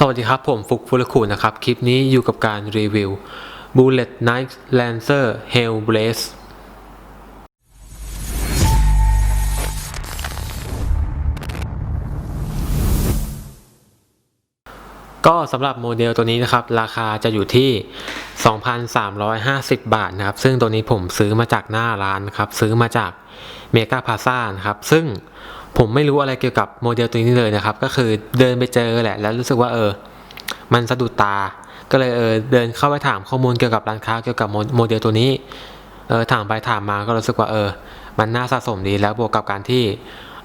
สวัสดีครับ ผมฟุกฟุลคูนะครับ คลิปนี้อยู่กับการรีวิว Bullet Night Lancer Hellblaze ก็สำหรับโมเดลตัวนี้นะครับ ราคาจะอยู่ที่ 2,350 บาทนะครับ ซึ่งตัวนี้ผมซื้อมาจากหน้าร้านนะครับ ซื้อมาจากเมกาพาซ่านะครับ ซึ่ง ผมไม่รู้อะไรเกี่ยวกับโมเดลตัวนี้เลยนะครับ ก็คือเดินไปเจอแหละ แล้วรู้สึกว่าเออ มันสะดุดตา ก็เลยเออเดินเข้าไปถามข้อมูลเกี่ยวกับร้านค้าเกี่ยวกับโมเดลตัวนี้ เออถามไปถามมาก็รู้สึกว่าเออ มันน่าสะสมดีแล้วบวกกับการที่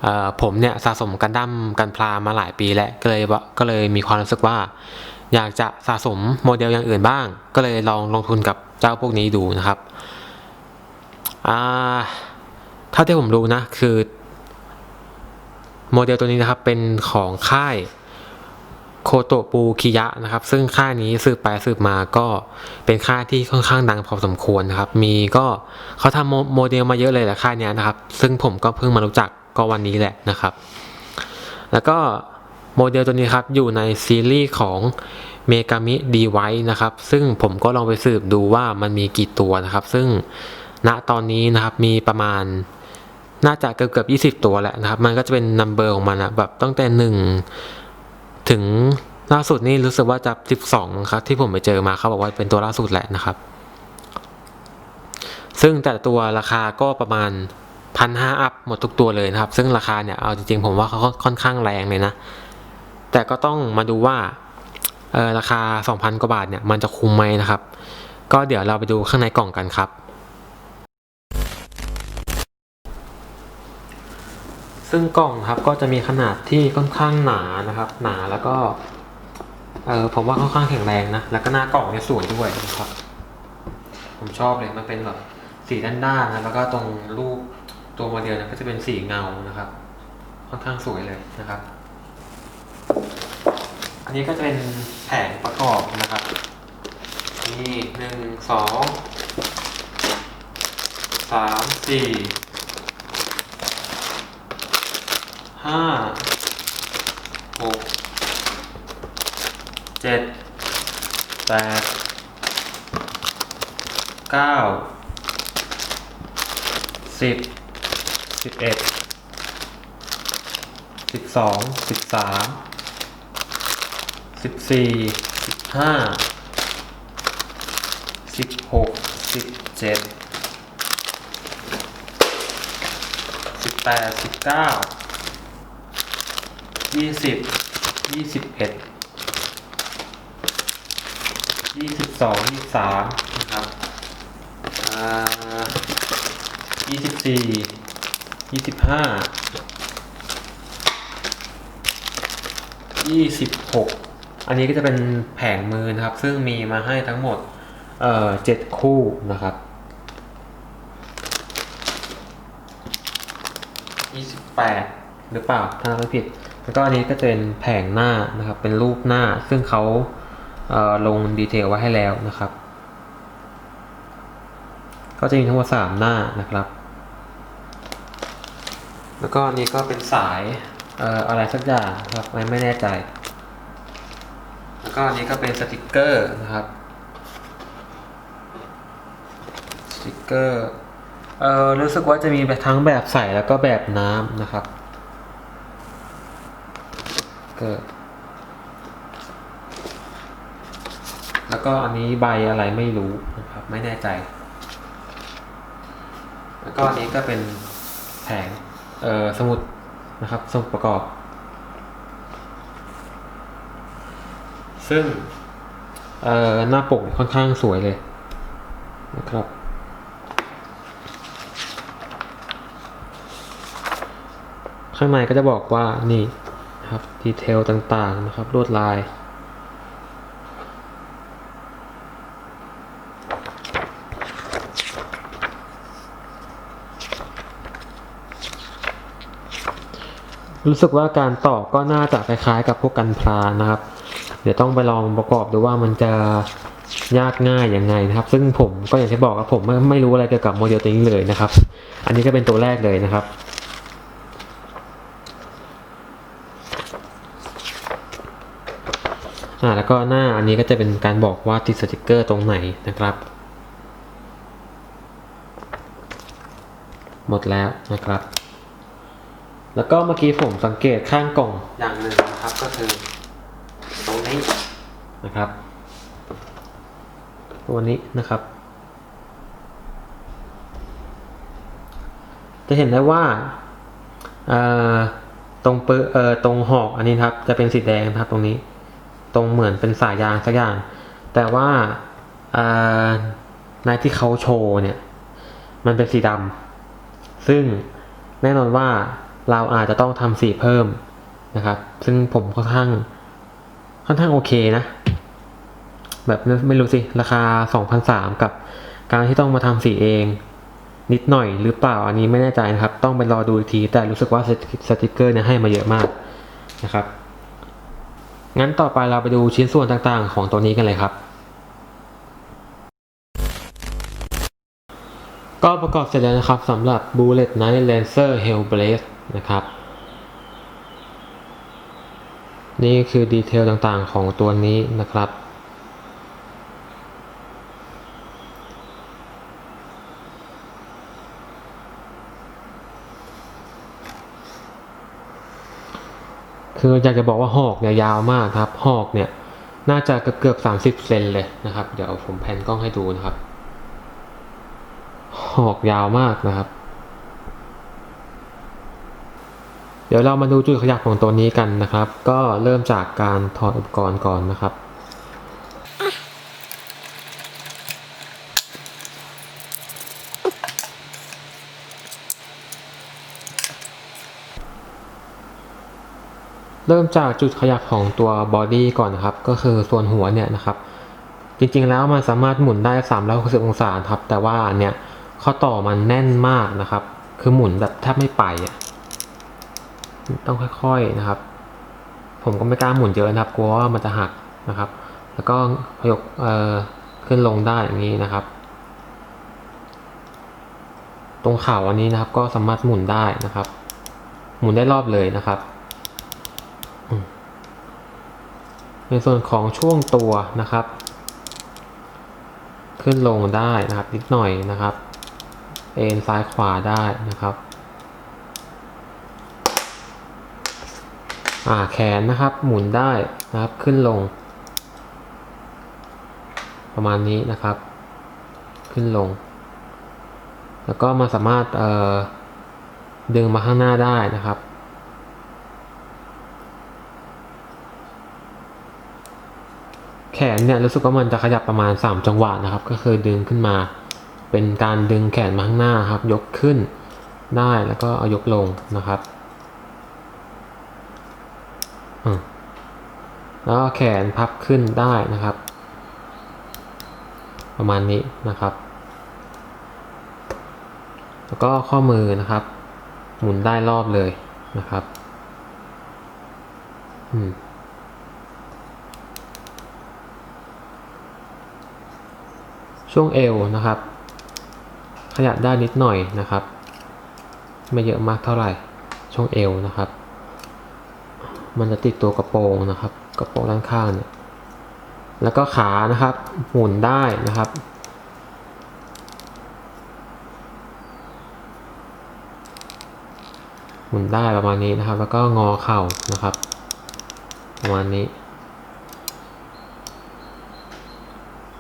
เออผมเนี่ยสะสมกันดั้มกันพลามาหลายปีแล้วก็เลยว่าก็เลยมีความรู้สึกว่า อยากจะสะสมโมเดลอย่างอื่นบ้าง ก็เลยลองลงทุนกับเจ้าพวกนี้ดูนะครับอ่าเท่าที่ผมรู้นะ คือ โมเดลตัวนี้นะครับเป็นของค่ายโคโตปูคิยะนะครับ ซึ่งค่ายนี้สืบไปสืบมาก็เป็นค่ายที่ค่อนข้างดังพอสมควรนะครับ มีก็เขาทำโมโมเดลมาเยอะเลยแหละค่ายนี้นะครับ ซึ่งผมก็เพิ่งมารู้จักก็วันนี้แหละนะครับ แล้วก็โมเดลตัวนี้ครับอยู่ในซีรีส์ของเมกามิดีไวนะครับ ซึ่งผมก็ลองไปสืบดูว่ามันมีกี่ตัวนะครับ ซึ่งณตอนนี้นะครับมีประมาณ น่าจะเกือบเกือบยี่สิบตัวแหละนะครับ มันก็จะเป็นนัมเบอร์ของมันอะแบบตั้งแต่หนึ่งถึงล่าสุดนี่รู้สึกว่าจะสิบสองครับ ที่ผมไปเจอมาเขาบอกว่าเป็นตัวล่าสุดแหละนะครับ ซึ่งแต่ตัวราคาก็ประมาณพันห้าอัพหมดทุกตัวเลยนะครับ ซึ่งราคาเนี่ยเอาจริงๆ ผมว่าเขาค่อนข้างแรงเลยนะ แต่ก็ต้องมาดูว่าออราคา 2,000 กว่าบาทเนี่ยมันจะคุ้มไหมนะครับ ก็เดี๋ยวเราไปดูข้างในกล่องกันครับ ซึ่งกล่องครับก็จะมีขนาดที่ค่อนข้างหนานะครับ หนาแล้วก็เออผมว่าค่อนข้างแข็งแรงนะแล้วก็หน้ากล่องเนี่ยสวยด้วยนะครับ ผมชอบเลยมันเป็นแบบสีด้านๆนะแล้วก็ตรงรูปตัวโมเดลเนะก็จะเป็นสีเงานะครับ ค่อนข้างสวยเลยนะครับ อันนี้ก็จะเป็นแผงประกอบนะครับนี่หนึ่งสองสามสี่ ห้าหกเจ็ดแปดเก้าสิบสิบเอ็ดสิบสองสิบสามสิบสี่สิบห้าสิบหกสิบเจ็ดสิบแปดสิบเก้า ยี่สิบยี่สิบเอ็ดยี่สิบสองยี่สิบสามนะครับอ่ายี่สิบสี่ยี่สิบห้ายี่สิบหกอันนี้ก็จะเป็นแผงมือนะครับ ซึ่งมีมาให้ทั้งหมด เอ่อเจ็ดคู่นะครับยี่สิบแปดหรือเปล่าถ้าไม่ผิด แล้วก็อันนี้ก็จะเป็นแผงหน้านะครับ เป็นรูปหน้าซึ่งเขาเลงดีเทลไว้ให้แล้วนะครับ ก็จะมีทั้งหมดสามหน้านะครับ แล้วก็อันนี้ก็เป็นสายเอ่ออะไรสักอย่างครับไม่ไม่แน่ใจ แล้วก็อันนี้ก็เป็นสติกเกอร์นะครับสติกเกอร์เอ่อรู้สึกว่าจะมีแบบทั้งแบบใสแล้วก็แบบน้ำนะครับ เกิด แล้วก็อันนี้ใบอะไรไม่รู้นะครับไม่แน่ใจ แล้วก็อันนี้ก็เป็นแผงเอ่อสมุดนะครับสมุดประกอบ ซึ่งเอ่อหน้าปกค่อนข้างสวยเลยนะครับข้างในก็จะบอกว่านี่ นะครับดีเทลต่างๆนะครับลวดลาย รู้สึกว่าการต่อก็น่าจะคล้ายๆกับพวกกันพลานะครับ เดี๋ยวต้องไปลองประกอบดูว่ามันจะยากง่ายยังไงนะครับ ซึ่งผมก็อย่างที่บอกครับผมไม่ไม่รู้อะไรเกี่ยวกับโมเดลตัวนี้เลยนะครับ อันนี้ก็เป็นตัวแรกเลยนะครับ อ่าแล้วก็หน้าอันนี้ก็จะเป็นการบอกว่าติดสติกเกอร์ตรงไหนนะครับ หมดแล้วนะครับ แล้วก็เมื่อกี้ผมสังเกตข้างกล่องอย่างหนึ่งนะครับก็คือตรงนี้นะครับ ตัวนี้นะครับ จะเห็นได้ว่าเอ่อตรงเปอเอ่อตรงหอกอันนี้นะครับจะเป็นสีแดงนะครับตรงนี้ ตรงเหมือนเป็นสายยางสักอย่าง แต่ว่าในที่เขาโชว์เนี่ย มันเป็นสีดำซึ่งแน่นอนว่าเราอาจจะต้องทำสีเพิ่มนะครับ ซึ่งผมค่อนข้างค่อนข้างโอเคนะ แบบไม่รู้สิ ราคา 2,003กับการที่ต้องมาทำสีเอง นิดหน่อยหรือเปล่าอันนี้ไม่แน่ใจนะครับ ต้องไปรอดูอีกทีแต่รู้สึกว่าสติสติกเกอร์เนี่ยให้มาเยอะมากนะครับ งั้นต่อไปเราไปดูชิ้นส่วนต่างๆ ของตัวนี้กันเลยครับ ก็ประกอบเสร็จแล้วนะครับสำหรับ Bullet Night Lancer Hellblade นะครับ นี่คือดีเทลต่างๆของตัวนี้นะครับ คืออยากจะบอกว่าหอกเนี่ยยาวมากครับ หอกเนี่ยน่าจะเกือบเกือบสามสิบเซนเลยนะครับ เดี๋ยวผมแพนกล้องให้ดูนะครับ หอกยาวมากนะครับ เดี๋ยวเรามาดูจุดขยับของตัวนี้กันนะครับ ก็เริ่มจากการถอดอุปกรณ์ก่อนนะครับ เริ่มจากจุดขยับของตัวบอดี้ก่อนนะครับ ก็คือส่วนหัวเนี่ยนะครับ จริงๆแล้วมันสามารถหมุนได้360องศาครับ แต่ว่าเนี่ยข้อต่อมันแน่นมากนะครับ คือหมุนแบบแทบไม่ไป ต้องค่อยๆนะครับ ผมก็ไม่กล้าหมุนเยอะนะครับ กลัวว่ามันจะหักนะครับ แล้วก็ยกเอ่อขึ้นลงได้อย่างนี้นะครับ ตรงเข่าอันนี้นะครับ ก็สามารถหมุนได้นะครับ หมุนได้รอบเลยนะครับ ในส่วนของช่วงตัวนะครับ ขึ้นลงได้นะครับนิดหน่อยนะครับ เอ็นซ้ายขวาได้นะครับอ่าแขนนะครับหมุนได้นะครับขึ้นลง ประมาณนี้นะครับ ขึ้นลง แล้วก็มาสามารถเอ่อดึงมาข้างหน้าได้นะครับ แขนเนี่ยรู้สึกว่ามันจะขยับประมาณ 3 จังหวะนะครับ ก็คือดึงขึ้นมา เป็นการดึงแขนมาข้างหน้าครับ ยกขึ้นได้แล้วก็เอายกลงนะครับแล้วแขนพับขึ้นได้นะครับ ประมาณนี้นะครับ แล้วก็ข้อมือนะครับ หมุนได้รอบเลยนะครับ อืม ช่วงเอวนะครับ ขยับได้นิดหน่อยนะครับ ไม่เยอะมากเท่าไหร่ช่วงเอวนะครับ มันจะติดตัวกระโปรงนะครับ กระโปรงด้านข้างเนี่ยแล้วก็ขานะครับ หมุนได้นะครับหมุนได้ประมาณนี้นะครับ แล้วก็งอเข่านะครับ ประมาณนี้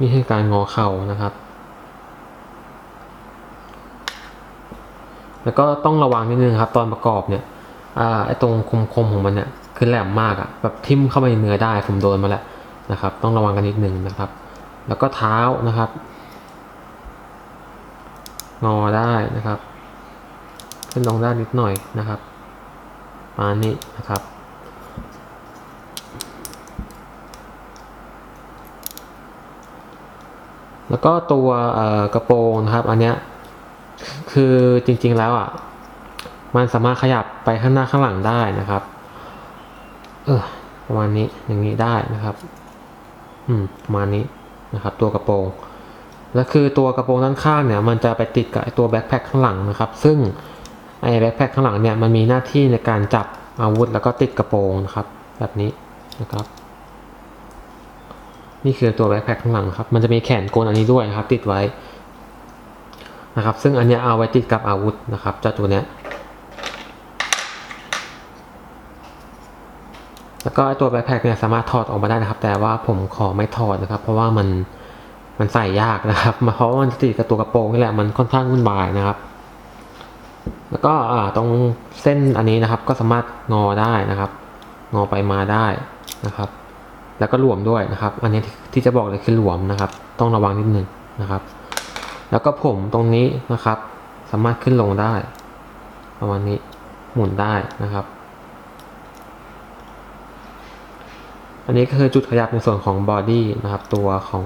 นี่คือการงอเข่านะครับ แล้วก็ต้องระวังนิดนึงครับ ตอนประกอบเนี่ยไอ้ตรงคมๆของมันเนี่ยคือแหลมมากอะแบบทิ่มเข้าไปในเนื้อได้ผมโดนมาแล้วนะครับ ต้องระวังกันนิดนึงนะครับ แล้วก็เท้านะครับ งอได้นะครับ ขึ้นลงได้นิดหน่อยนะครับประมาณนี้นะครับ แล้วก็ตัวกระโปรงนะครับ อันเนี้ยคือจริงๆแล้วอะมันสามารถขยับไปข้างหน้าข้างหลังได้นะครับ เออประมาณนี้อย่างนี้ได้นะครับ อืมประมาณนี้นะครับ ตัวกระโปรงแล้วคือตัวกระโปรงด้านข้างเนี่ย มันจะไปติดกับตัวแบ็คแพคข้างหลังนะครับ ซึ่งไอ้แบ็คแพคข้างหลังเนี่ยมันมีหน้าที่ในการจับอาวุธแล้วก็ติดกระโปรงนะครับ แบบนี้นะครับ นี่คือตัวแบ็คแพคข้างหลังครับ มันจะมีแขนกลอันนี้ด้วยนะครับ ติดไว้นะครับ ซึ่งอันนี้เอาไว้ติดกับอาวุธนะครับเจ้าตัวเนี้ยแล้วก็ตัวแบ็คแพคเนี่ยสามารถถอดออกมาได้นะครับ แต่ว่าผมขอไม่ถอดนะครับ เพราะว่ามันมันใส่ยากนะครับเพราะว่ามันติดกับตัวกระโปรงนี่แหละมันค่อนข้างวุ่นวายนะครับ แล้วก็อ่าตรงเส้นอันนี้นะครับ ก็สามารถงอได้นะครับ งอไปมาได้นะครับ แล้วก็หลวมด้วยนะครับ อันนี้ที่จะบอกเลยคือหลวมนะครับ ต้องระวังนิดนึงนะครับ แล้วก็ผมตรงนี้นะครับ สามารถขึ้นลงได้ประมาณนี้หมุนได้นะครับ อันนี้ก็คือจุดขยับในส่วนของบอดี้นะครับ ตัวของ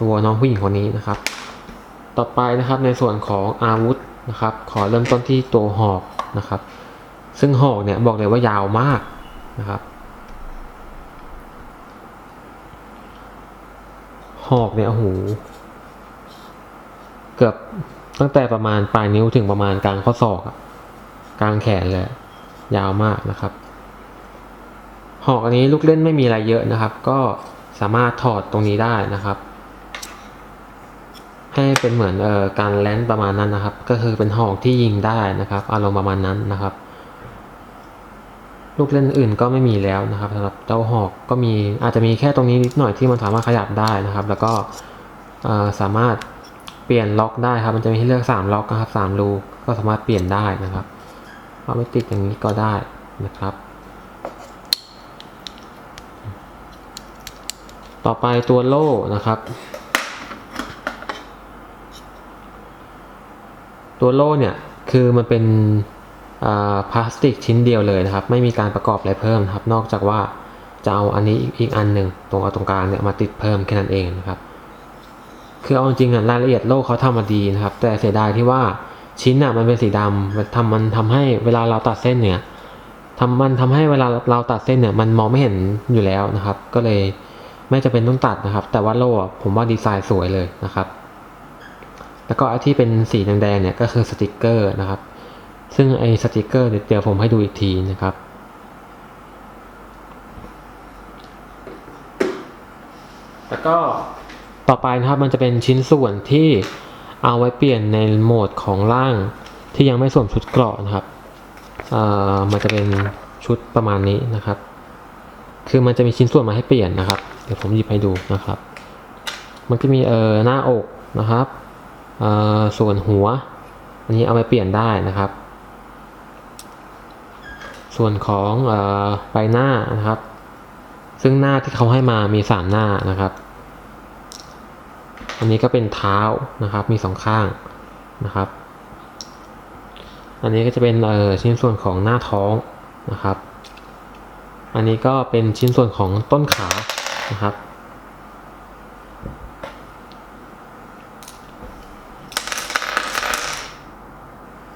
ตัวน้องผู้หญิงคนนี้นะครับ ต่อไปนะครับในส่วนของอาวุธนะครับ ขอเริ่มต้นที่ตัวหอกนะครับ ซึ่งหอกเนี่ยบอกเลยว่ายาวมากนะครับ หอกเนี่ยโอ้โหเกือบตั้งแต่ประมาณปลายนิ้วถึงประมาณกลางข้อศอกอะกลางแขนเลยยาวมากนะครับ หอกอันนี้ลูกเล่นไม่มีอะไรเยอะนะครับ ก็สามารถถอดตรงนี้ได้นะครับ ให้เป็นเหมือนเอ่อการแลนประมาณนั้นนะครับ ก็คือเป็นหอกที่ยิงได้นะครับ อารมณ์ประมาณนั้นนะครับ ลูกเล่นอื่นก็ไม่มีแล้วนะครับสำหรับเจ้าหอกก็มีอาจจะมีแค่ตรงนี้นิดหน่อยที่มันสามารถขยับได้นะครับ แล้วก็สามารถเปลี่ยนล็อกได้ครับ มันจะมีให้เลือก 3 ล็อกนะครับ3รูก็สามารถเปลี่ยนได้นะครับเอาไปติดอย่างนี้ก็ได้นะครับ ต่อไปตัวโล่นะครับ ตัวโล่เนี่ยคือมันเป็น พลาสติกชิ้นเดียวเลยนะครับ ไม่มีการประกอบอะไรเพิ่มครับ นอกจากว่าจะเอาอันนี้อีกอันหนึ่งตรงเอาตรงกลางเนี่ยมาติดเพิ่มแค่นั้นเองนะครับ คือเอาจริงๆอะรายละเอียดโล่เขาทำมาดีนะครับ แต่เสียดายที่ว่าชิ้นอะมันเป็นสีดำมันทำมันทำให้เวลาเราตัดเส้นเนี่ยทำมันทำให้เวลาเราตัดเส้นเนี่ยมันมองไม่เห็นอยู่แล้วนะครับ ก็เลยไม่จะเป็นต้องตัดนะครับ แต่ว่าโล่ผมว่าดีไซน์สวยเลยนะครับ แล้วก็ที่เป็นสีแดงๆเนี่ยก็คือสติกเกอร์นะครับ ซึ่งไอสติกเกอร์เดี๋ยวผมให้ดูอีกทีนะครับ แล้วก็ต่อไปนะครับมันจะเป็นชิ้นส่วนที่เอาไว้เปลี่ยนในโหมดของร่างที่ยังไม่สวมชุดเกราะนะครับมันจะเป็นชุดประมาณนี้นะครับ คือมันจะมีชิ้นส่วนมาให้เปลี่ยนนะครับ เดี๋ยวผมหยิบให้ดูนะครับ มันจะมีเอ่อหน้าอกนะครับ ส่วนหัว อันนี้เอาไปเปลี่ยนได้นะครับ ส่วนของอใบหน้านะครับ ซึ่งหน้าที่เขาให้มามีสามหน้านะครับ อันนี้ก็เป็นเท้านะครับ มีสองข้างนะครับ อันนี้ก็จะเป็นชิ้นส่วนของหน้าท้องนะครับ อันนี้ก็เป็นชิ้นส่วนของต้นขานะครับ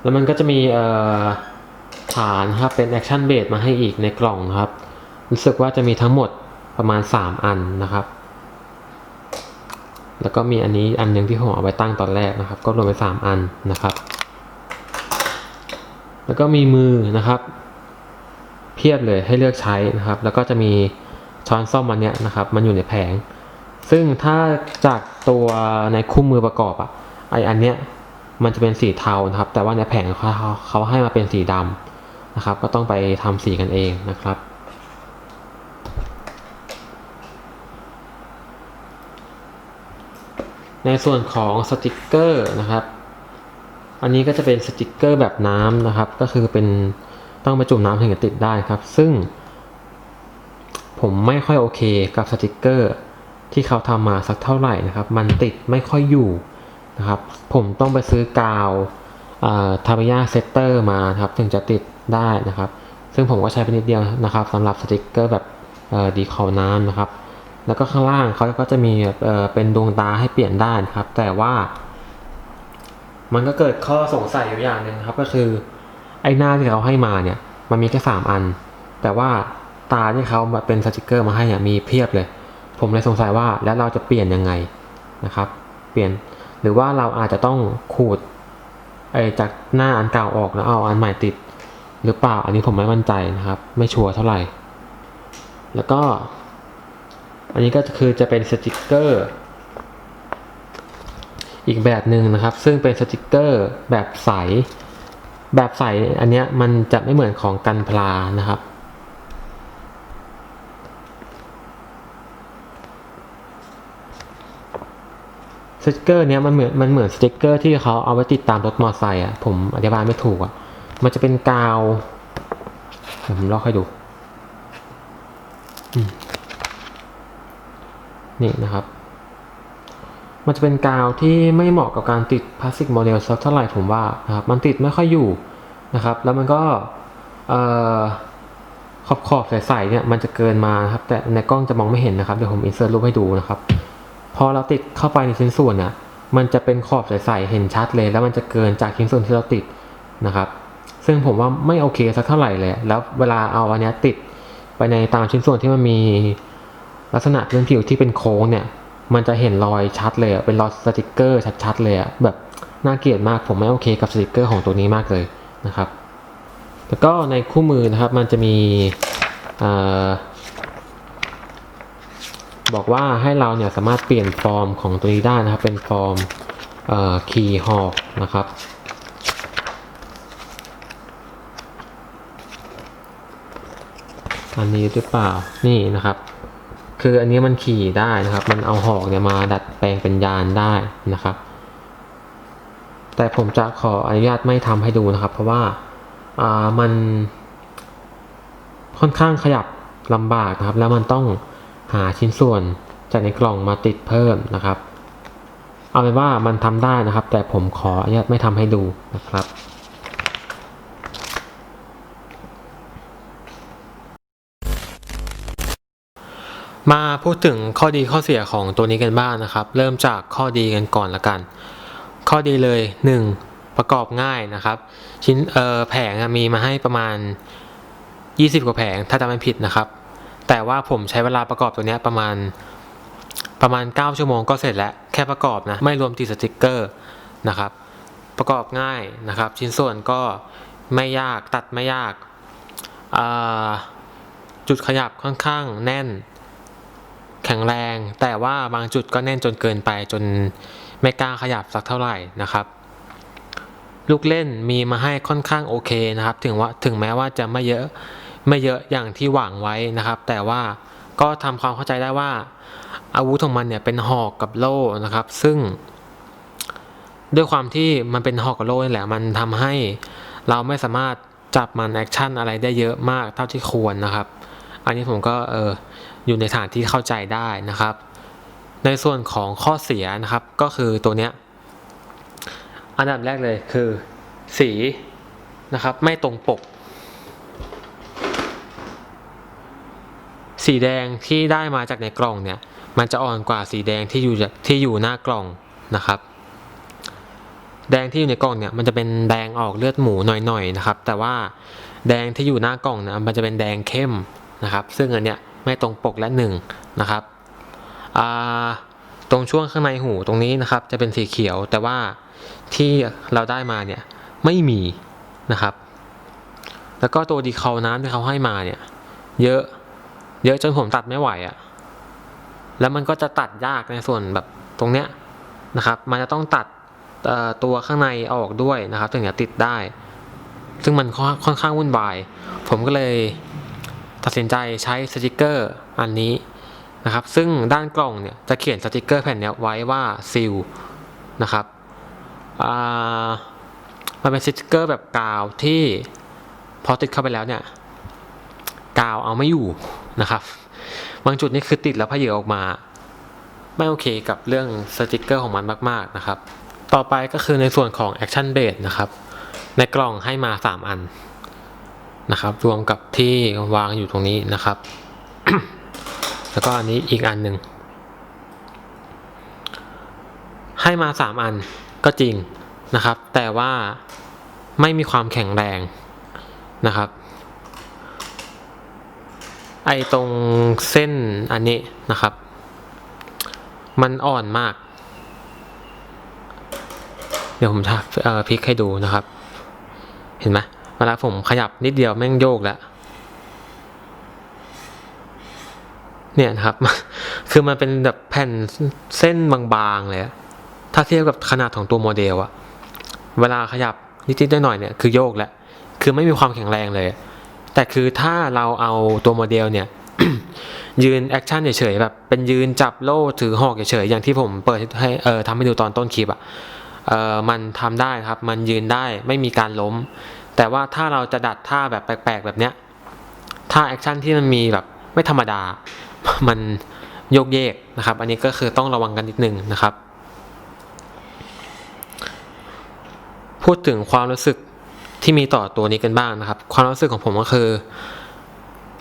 แล้วมันก็จะมีเอ่อ ฐานครับเป็นแอคชั่นเบสมาให้อีกในกล่องครับ รู้สึกว่าจะมีทั้งหมดประมาณ 3 อันนะครับ แล้วก็มีอันนี้อันหนึ่งที่ผมเอาไว้ตั้งตอนแรกนะครับ ก็รวมไป 3 อันนะครับ แล้วก็มีมือนะครับ เพียบเลยให้เลือกใช้นะครับ แล้วก็จะมีช้อนซ่อมอันเนี้ยนะครับ มันอยู่ในแผง ซึ่งถ้าจากตัวในคู่มือประกอบอะไออันเนี้ยมันจะเป็นสีเทานะครับ แต่ว่าในแผงเขาเขาเขาให้มาเป็นสีดำ นะครับ ก็ต้องไปทำสีกันเองนะครับในส่วนของสติกเกอร์นะครับ อันนี้ก็จะเป็นสติกเกอร์แบบน้ำนะครับ ก็คือเป็นต้องไปจุ่มน้ำถึงจะติดได้ครับ ซึ่ง ผมไม่ค่อยโอเคกับสติกเกอร์ที่เขาทำมาสักเท่าไหร่นะครับ มันติดไม่ค่อยอยู่นะครับ ผมต้องไปซื้อกาวทามิยาเซตเตอร์มาครับถึงจะติด ได้นะครับ ซึ่งผมก็ใช้ไปนิดเดียวนะครับสำหรับสติกเกอร์แบบดีคอน้ำนะครับ แล้วก็ข้างล่างเขาก็จะมีแบบเเป็นดวงตาให้เปลี่ยนได้นะครับ แต่ว่า มันก็เกิดข้อสงสัยอยู่อย่างหนึ่งครับ ก็คือไอ้หน้าที่เขาให้มาเนี่ย มันมีแค่สามอัน แต่ว่าตาที่เขามาเป็นสติกเกอร์มาให้เนี่ยมีเพียบเลย ผมเลยสงสัยว่าแล้วเราจะเปลี่ยนยังไงนะครับ เปลี่ยนหรือว่าเราอาจจะต้องขูดไอ้จากหน้าอันเก่าออกแล้วเอาอันใหม่ติด หรือเปล่า อันนี้ผมไม่มั่นใจนะครับ ไม่ชัวร์เท่าไหร่ แล้วก็ อันนี้ก็คือจะเป็นสติกเกอร์อีกแบบหนึ่งนะครับ ซึ่งเป็นสติกเกอร์แบบใส แบบใสอันเนี้ยมันจะไม่เหมือนของกันพลานะครับ สติกเกอร์เนี้ยมันเหมือนมันเหมือนสติกเกอร์ที่เขาเอาไว้ติดตามรถมอเตอร์ไซค์อะผมอธิบายไม่ถูกอะ มันจะเป็นกาวเดี๋ยวผมลอกให้ดูนี่นะครับ มันจะเป็นกาวที่ไม่เหมาะกับการติดพลาสติกโมเดลสักเท่าไหร่ผมว่านะครับมันติดไม่ค่อยอยู่นะครับ แล้วมันก็เอ่อขอบขอบใสๆเนี่ยมันจะเกินมาครับ แต่ในกล้องจะมองไม่เห็นนะครับเดี๋ยวผมอินเสิร์ตรูปให้ดูนะครับ พอเราติดเข้าไปในชิ้นส่วนเนี่ยมันจะเป็นขอบใสๆเห็นชัดเลย แล้วมันจะเกินจากชิ้นส่วนที่เราติดนะครับ ซึ่งผมว่าไม่โอเคสักเท่าไหร่เลย แล้วเวลาเอาอันนี้ติดไปในตามชิ้นส่วนที่มันมีลักษณะพื้นผิวที่เป็นโค้งเนี่ย มันจะเห็นรอยชัดเลย เป็นรอยสติกเกอร์ชัดๆเลยแบบน่าเกลียดมาก ผมไม่โอเคกับสติกเกอร์ของตัวนี้มากเลยนะครับ แล้วก็ในคู่มือนะครับมันจะมีอบอกว่าให้เราเนี่ยสามารถเปลี่ยนฟอร์มของตัวนี้ได้นะครับ เป็นฟอร์มเอ่อคีย์ฮอลนะครับ อันนี้หรือเปล่านี่นะครับ คืออันนี้มันขี่ได้นะครับ มันเอาหอกเนี่ยมาดัดแปลงเป็นยานได้นะครับ แต่ผมจะขออนุญาตไม่ทำให้ดูนะครับ เพราะว่าอ่ามัน ค่อนข้างขยับลำบากนะครับ แล้วมันต้องหาชิ้นส่วนจากในกล่องมาติดเพิ่มนะครับ เอาเป็นว่ามันทำได้นะครับ แต่ผมขออนุญาตไม่ทำให้ดูนะครับ มาพูดถึงข้อดีข้อเสียของตัวนี้กันบ้างนะครับ เริ่มจากข้อดีกันก่อนละกัน ข้อดีเลย 1. ประกอบง่ายนะครับ ชิ้นเอ่อแผงมีมาให้ประมาณ 20 กว่าแผงถ้าจำไม่ผิดนะครับ แต่ว่าผมใช้เวลาประกอบตัวนี้ประมาณประมาณ 9 ชั่วโมงก็เสร็จแล้ว แค่ประกอบนะ ไม่รวมติดสติกเกอร์นะครับ ประกอบง่ายนะครับ ชิ้นส่วนก็ไม่ยากตัดไม่ยากจุดขยับค่อนข้างแน่น แข็งแรง แต่ว่าบางจุดก็แน่นจนเกินไปจนไม่กล้าขยับสักเท่าไหร่นะครับลูกเล่นมีมาให้ค่อนข้างโอเคนะครับ ถึงว่าถึงแม้ว่าจะไม่เยอะไม่เยอะอย่างที่หวังไว้นะครับ แต่ว่าก็ทำความเข้าใจได้ว่า อาวุธของมันเนี่ยเป็นหอกกับโล่นะครับ ซึ่ง ด้วยความที่มันเป็นหอกกับโล่นี่แหละมันทำให้ เราไม่สามารถจับมันแอคชั่นอะไรได้เยอะมากเท่าที่ควรนะครับ อันนี้ผมก็เออ อยู่ในฐานที่เข้าใจได้นะครับ ในส่วนของข้อเสียนะครับก็คือตัวเนี้ยอันดับแรกเลยคือ สีนะครับไม่ตรงปก สีแดงที่ได้มาจากในกล่องเนี่ยมันจะอ่อนกว่าสีแดงที่อยู่ที่อยู่หน้ากล่องนะครับ แดงที่อยู่ในกล่องเนี่ยมันจะเป็นแดงออกเลือดหมูหน่อยๆนะครับ แต่ว่าแดงที่อยู่หน้ากล่องเนี่ยมันจะเป็นแดงเข้มนะครับ ซึ่งอันเนี้ย ไม่ตรงปกและหนึ่งนะครับตรงช่วงข้างในหูตรงนี้นะครับจะเป็นสีเขียวแต่ว่าที่เราได้มาเนี่ยไม่มีนะครับ แล้วก็ตัวดีคอลน้ำที่เขาให้มาเนี่ยเยอะเยอะจนผมตัดไม่ไหวอะ่ะแล้วมันก็จะตัดยากในส่วนแบบตรงเนี้ยนะครับ มันจะต้องตัดตัวข้างในออกด้วยนะครับถึงจะติดได้ ซึ่งมันค่อนข้างวุ่นวาย ผมก็เลย ตัดสินใจใช้สติกเกอร์อันนี้นะครับ ซึ่งด้านกล่องเนี่ยจะเขียนสติกเกอร์แผ่นนี้ไว้ว่าซีลนะครับมันเป็นสติกเกอร์แบบกาวที่พอติดเข้าไปแล้วเนี่ยกาวเอาไม่อยู่นะครับ บางจุดนี่คือติดแล้วพะเยอออกมา ไม่โอเคกับเรื่องสติกเกอร์ของมันมากๆนะครับ ต่อไปก็คือในส่วนของ Action Base นะครับ ในกล่องให้มา 3 อัน นะครับ รวมกับที่วางอยู่ตรงนี้นะครับ แล้วก็อันนี้อีกอันหนึ่งให้มา 3 อันก็จริงนะครับ แต่ว่าไม่มีความแข็งแรงนะครับ ไอตรงเส้นอันนี้นะครับ มันอ่อนมาก เดี๋ยวผมจะพลิกให้ดูนะครับ เห็นไหม เวลาผมขยับนิดเดียวแม่งโยกแล้วเนี่ยนะครับ คือมันเป็นแบบแผ่นเส้นบางๆเลย ถ้าเทียบกับขนาดของตัวโมเดลอะเวลาขยับนิดๆหน่อยๆเนี่ยคือโยกแล้ว คือไม่มีความแข็งแรงเลย แต่คือถ้าเราเอาตัวโมเดลเนี่ยยืนแอคชั่นเฉยๆแบบเป็นยืนจับโล่ถือหอกเฉยๆอย่างที่ผมเปิดให้เออทำให้ดูตอนต้นคลิปอะเออมันทำได้ครับ มันยืนได้ไม่มีการล้ม แต่ว่าถ้าเราจะดัดท่าแบบแปลกๆแบบเนี้ยท่าแอคชั่นที่มันมีแบบไม่ธรรมดา มันโยกเยกนะครับ อันนี้ก็คือต้องระวังกันนิดนึงนะครับ พูดถึงความรู้สึกที่มีต่อตัวนี้กันบ้างนะครับ ความรู้สึกของผมก็คือ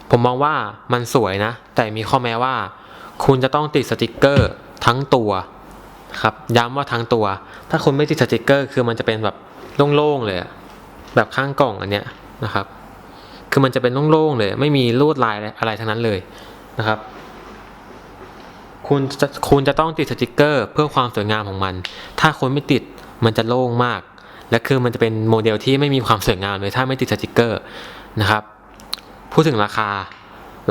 ผมมองว่ามันสวยนะ แต่มีข้อแม้ว่า คุณจะต้องติดสติกเกอร์ทั้งตัวครับ ย้ำว่าทั้งตัว ถ้าคุณไม่ติดสติกเกอร์ คือมันจะเป็นแบบโล่งๆเลย แบบข้างกล่องอันเนี้ยนะครับ คือมันจะเป็นโล่งๆเลย ไม่มีลวดลายอะไรทั้งนั้นเลยนะครับ คุณจะคุณจะต้องติดสติกเกอร์เพื่อความสวยงามของมัน ถ้าคุณไม่ติดมันจะโล่งมาก และคือมันจะเป็นโมเดลที่ไม่มีความสวยงามเลยถ้าไม่ติดสติกเกอร์นะครับ พูดถึงราคา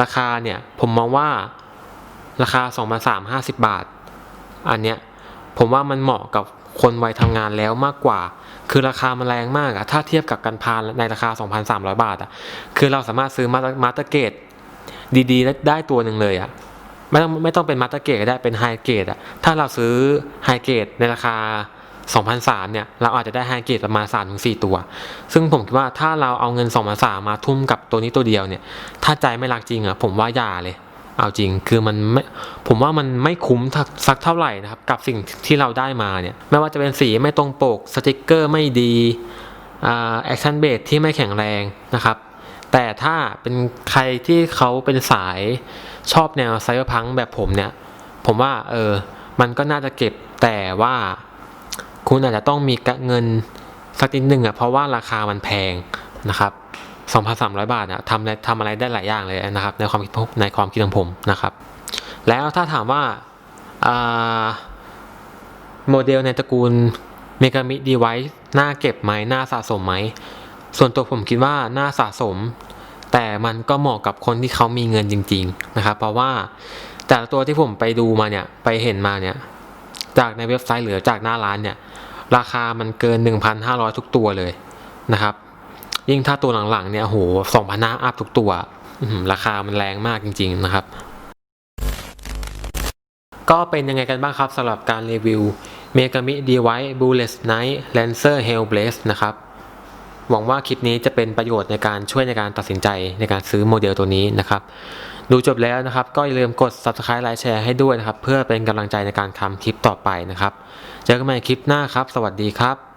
ราคาเนี่ยผมมองว่าราคา2 3 5 0 บาท อันเนี้ยผมว่ามันเหมาะกับ คนวัยทำงานแล้วมากกว่า คือราคามันแรงมากอะถ้าเทียบกับกันพานในราคา 2,300 บาทอะคือเราสามารถซื้อมาสเตอร์เกตดีๆ ได้ตัวหนึ่งเลยอะไม่ต้องไม่ต้องเป็นมาสเตอร์เกตก็ได้เป็นไฮเกตอะถ้าเราซื้อไฮเกตในราคา2,003เนี่ย เราอาจจะได้ไฮเกตประมาณ3-4ตัว ซึ่งผมคิดว่าถ้าเราเอาเงิน2,003มาทุ่มกับตัวนี้ตัวเดียวเนี่ย ถ้าใจไม่รักจริงอะผมว่าอย่าเลย เอาจริงคือมันไม่ผมว่ามันไม่คุ้มสักเท่าไหร่นะครับ กับสิ่งที่เราได้มาเนี่ยไม่ว่าจะเป็นสีไม่ตรงปกสติกเกอร์ไม่ดีแอคชั่นเบสที่ไม่แข็งแรงนะครับ แต่ถ้าเป็นใครที่เขาเป็นสายชอบแนวไซเบอร์พังแบบผมเนี่ย ผมว่าเออมันก็น่าจะเก็บแต่ว่าคุณอาจจะต้องมีเงินสักนิดหนึ่งอะเพราะว่าราคามันแพงนะครับ 2,300 บาทเนี่ยทำอะไรทำอะไรได้หลายอย่างเลยนะครับ ในความคิดผมในความคิดของผมนะครับ แล้วถ้าถามว่าอ่าโมเดลในตระกูลเมกามิดีไวซ์น่าเก็บไหมน่าสะสมไหม ส่วนตัวผมคิดว่าน่าสะสม แต่มันก็เหมาะกับคนที่เขามีเงินจริง ๆ นะครับ เพราะว่าแต่ละตัวที่ผมไปดูมาเนี่ยไปเห็นมาเนี่ยจากในเว็บไซต์หรือจากหน้าร้านเนี่ยราคามันเกิน 1,500 ทุกตัวเลยนะครับ ยิ่งถ้าตัวหลังๆเนี่ยโหสองพันห้าอัพทุกตัวราคามันแรงมากจริง ๆนะครับ ก็เป็นยังไงกันบ้างครับสำหรับการรีวิว Megami Device Bullet Night Lancer Hellblaze นะครับหวังว่าคลิปนี้จะเป็นประโยชน์ในการช่วยในการตัดสินใจในการซื้อโมเดลตัวนี้นะครับ ดูจบแล้วนะครับ ก็อย่าลืมกด Subscribe ไลค์แชร์ให้ด้วยนะครับ เพื่อเป็นกำลังใจในการทำคลิปต่อไปนะครับ เจอกันใหม่คลิปหน้าครับ สวัสดีครับ